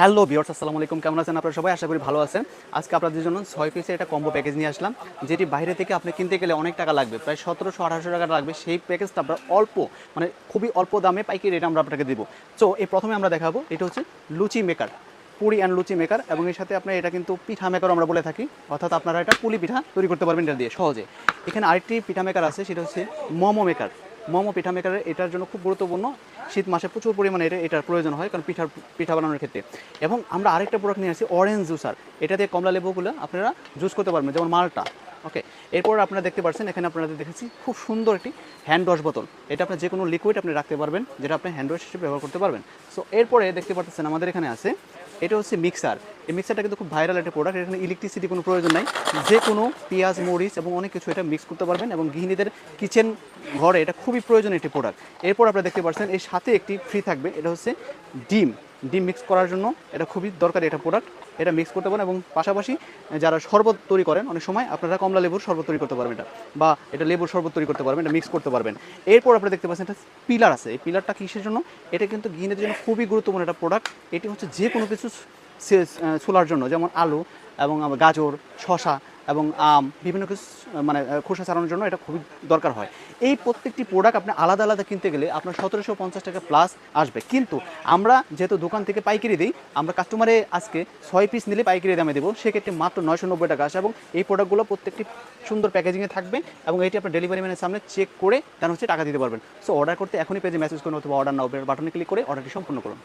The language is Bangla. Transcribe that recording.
হ্যালো বিয়ার্স আসসালামু আলাইকুম। কেমন আছেন আপনারা সবাই? আশা করি ভালো আছেন। আজকে আপনাদের জন্য ছয় পিসের একটা কম্বো প্যাকেজ নিয়ে আসলাম, যেটি বাইরে থেকে আপনি কিনতে গেলে অনেক টাকা লাগবে। প্রায় সতেরোশো, আঠারোশো টাকা লাগবে। সেই প্যাকেজটা আমরা অল্প মানে খুবই অল্প দামে পাইকারি রেট আমরা আপনাকে দেবো। তো এই প্রথমে আমরা দেখাবো, এটা হচ্ছে luchi maker puri and luchi maker এবং এর সাথে আপনার এটা কিন্তু পিঠা মেকার আমরা বলে থাকি। অর্থাৎ আপনারা এটা পুলি পিঠা তৈরি করতে পারবেন এটা দিয়ে সহজে। এখানে আরেকটি পিঠা মেকার আছে, সেটা হচ্ছে মোমো মেকার মোমো পিঠা মেকারের এটার জন্য খুব গুরুত্বপূর্ণ। শীত মাসে প্রচুর পরিমাণে এটা, এটার প্রয়োজন হয় কারণ পিঠার, পিঠা বানানোর ক্ষেত্রে। এবং আমরা আরেকটা প্রোডাক্ট নিয়ে আসছি অরেঞ্জ জুসার এটা দিয়ে কমলা লেবুগুলো আপনারা জুস করতে পারবেন, যেমন মালটা। ওকে এরপর আপনারা দেখতে পাচ্ছেন, এখানে আপনারা দেখেছি খুব সুন্দর একটি হ্যান্ড ওয়াশ বোতল। এটা আপনার যে কোনো লিকুইড আপনি রাখতে পারবেন, যেটা আপনি হ্যান্ড ওয়াশ হিসেবে ব্যবহার করতে পারবেন। সো এরপরে দেখতে পাচ্ছেন, আমাদের এখানে আছে, এটা হচ্ছে মিক্সার এই মিক্সারটা কিন্তু খুব ভাইরাল একটা প্রোডাক্ট এখানে ইলেকট্রিসিটি কোনো প্রয়োজন নাই। যে কোনো পেঁয়াজ, মরিচ এবং অনেক কিছু এটা মিক্স করতে পারবেন এবং গৃহিণীদের কিচেন ঘরে এটা খুবই প্রয়োজনীয় একটি প্রোডাক্ট এরপর আপনারা দেখতে পাচ্ছেন, এর সাথে একটি ফ্রি থাকবে, এটা হচ্ছে ডিম। ডিম মিক্স করার জন্য এটা খুবই দরকারি একটা প্রোডাক্ট এটা মিক্স করতে পারেন এবং পাশাপাশি যারা শরবত তৈরি করেন, অনেক সময় আপনারা কমলা লেবুর শরবত তৈরি করতে পারবেন এটা, বা এটা লেবুর শরবত তৈরি করতে পারবেন, এটা মিক্স করতে পারবেন। এরপর আপনারা দেখতে পাচ্ছেন একটা পিলার আছে, এই পিলারটা কিসের জন্য? এটা কিন্তু গৃহিণীদের জন্য খুবই গুরুত্বপূর্ণ একটা প্রোডাক্ট এটি হচ্ছে যে কোনো কিছু ছোলার জন্য, যেমন আলু এবং গাজর শশা এবং আম, বিভিন্ন কিছু মানে খোসা ছাড়ানোর জন্য এটা খুবই দরকার হয়। এই প্রত্যেকটি প্রোডাক্ট আপনি আলাদা আলাদা কিনতে গেলে আপনার সতেরোশো পঞ্চাশ টাকা প্লাস আসবে। কিন্তু আমরা যেহেতু দোকান থেকে পাইকারি দিই, আমরা কাস্টমারে আজকে ছয় পিস নিলে পাইকারি দামে দেবো। সেক্ষেত্রে মাত্র নয়শো নব্বই টাকা আসে এবং এই প্রোডাক্টগুলো প্রত্যেকটি সুন্দর প্যাকেজিংয়ে থাকবে এবং এটি আপনার ডেলিভারি ম্যানের সামনে চেক করে দেন হচ্ছে টাকা দিতে পারবেন। সো অর্ডার করতে এখনই পেজে মেসেজ করুন অথবা অর্ডার নাও বাটনে ক্লিক করে অর্ডারটি সম্পূর্ণ করুন।